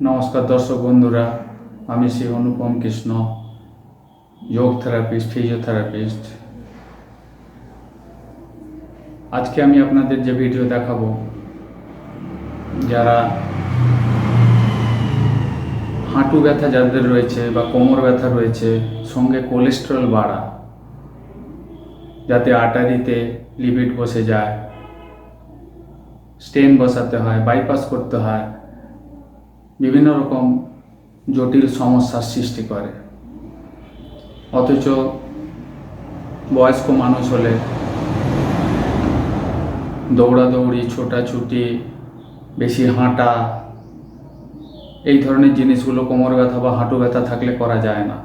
নমস্কার দর্শক বন্ধুরা, আমি শ্রী অনুপম কৃষ্ণ, যোগ থেরাপিস্ট ফিজিওথেরাপিস্ট আজকে আমি আপনাদের যে ভিডিও দেখাবো, যারা হাঁটু ব্যথা যাদের রয়েছে বা কোমর ব্যথা রয়েছে, সঙ্গে কোলেস্টেরল বাড়া, যাতে আটারিতে লিপিড বসে যায় স্টেন বসাতে হয় বাইপাস করতে হয় বিভিন্ন রকম জটিল সমস্যার সৃষ্টি করে। অথচ বয়স্ক মানুষ হলে দৌড়াদৌড়ি, ছোটাছুটি, বেশি হাঁটা, এই ধরনের জিনিসগুলো কোমর ব্যথা বা হাঁটু ব্যথা থাকলে করা যায় না।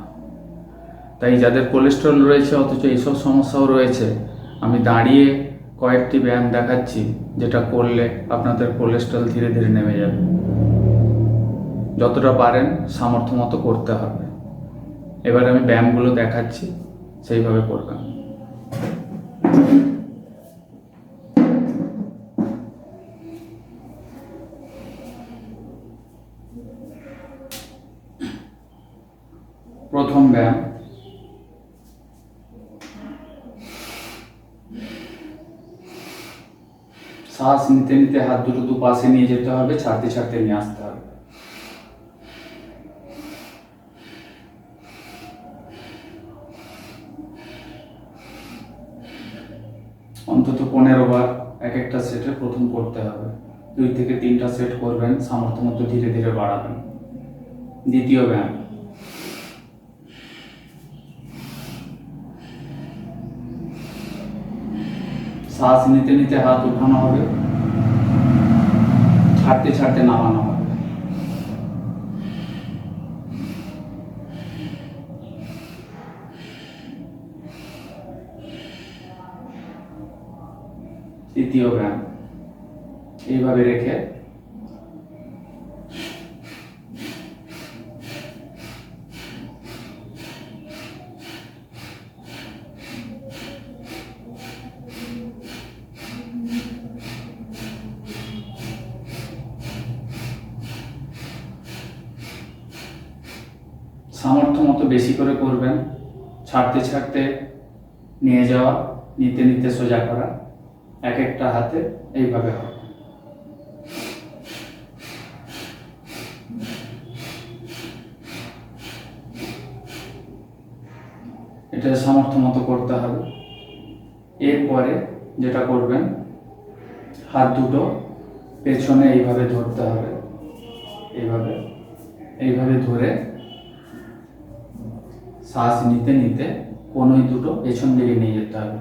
তাই যাদের কোলেস্ট্রল রয়েছে, অথচ এইসব সমস্যাও রয়েছে, আমি দাঁড়িয়ে কয়েকটি ব্যায়াম দেখাচ্ছি, যেটা করলে আপনাদের কোলেস্ট্রল ধীরে ধীরে নেমে যাবে। যতটা পারেন সামর্থ্য মতো করতে হবে। এবার আমি ব্যায়ামগুলো দেখাচ্ছি, সেইভাবে করবেন প্রথম ব্যায়াম। শ্বাস নিতে নিতে হাত দুটো দুপাশে নিয়ে যেতে হবে, ছাড়তে ছাড়তে নিয়ে আসতে হবে অন্তত পনেরো বার এক একটা সেটে প্রথম করতে হবে। দুই থেকে তিনটা সেট করবেন, সামর্থ্য মতো ধীরে ধীরে বাড়াবেন। দ্বিতীয় ব্যায়াম। শ্বাস নিতে নিতে হাত উঠানো হবে। ছাড়তে ছাড়তে নামানো হবে। তৃতীয় ব্যায়াম এইভাবে রেখে সামর্থ্য মতো বেশি করে করবেন। ছাড়তে ছাড়তে নিয়ে যাওয়া, নিতে নিতে সোজা করা। এক একটা হাতে এইভাবে হবে এটা সামর্থ্য মতো করতে হবে। এরপরে যেটা করবেন, হাত দুটো পেছনে এইভাবে ধরতে হবে। এইভাবে এইভাবে ধরে শ্বাস নিতে নিতে কোনোই দুটো পেছন দিকে নিয়ে যেতে হবে।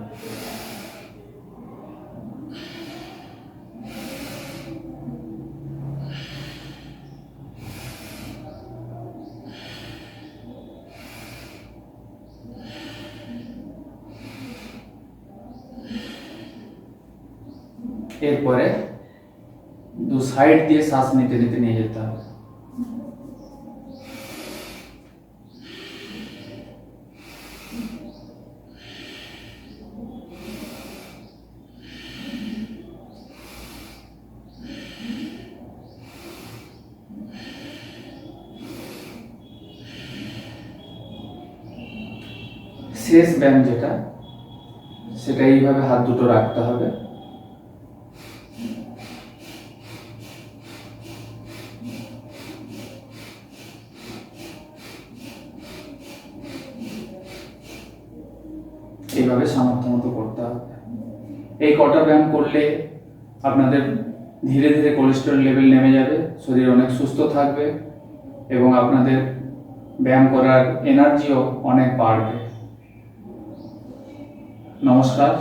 এরপরে দু সাইড দিয়ে শ্বাস নিতে নিতে নিয়ে যেতে হবে। শেষ ব্যায়াম যেটা, সেটা এইভাবে হাত দুটো রাখতে হবে। এইভাবে সামর্থ্য মতো করতে হবে। এই কটা ব্যায়াম করলে আপনাদের ধীরে ধীরে কোলেস্টেরল লেভেল নেমে যাবে, শরীর অনেক সুস্থ থাকবে এবং আপনাদের ব্যায়াম করার এনার্জিও অনেক বাড়বে। নমস্কার।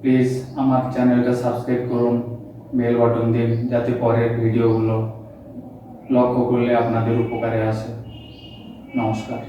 প্লিজ আমার চ্যানেলটা সাবস্ক্রাইব করুন, বেল বাটন দিন, যাতে পরের ভিডিওগুলো লক্ষ্য করলে আপনাদের উপকারে আসে। নমস্কার।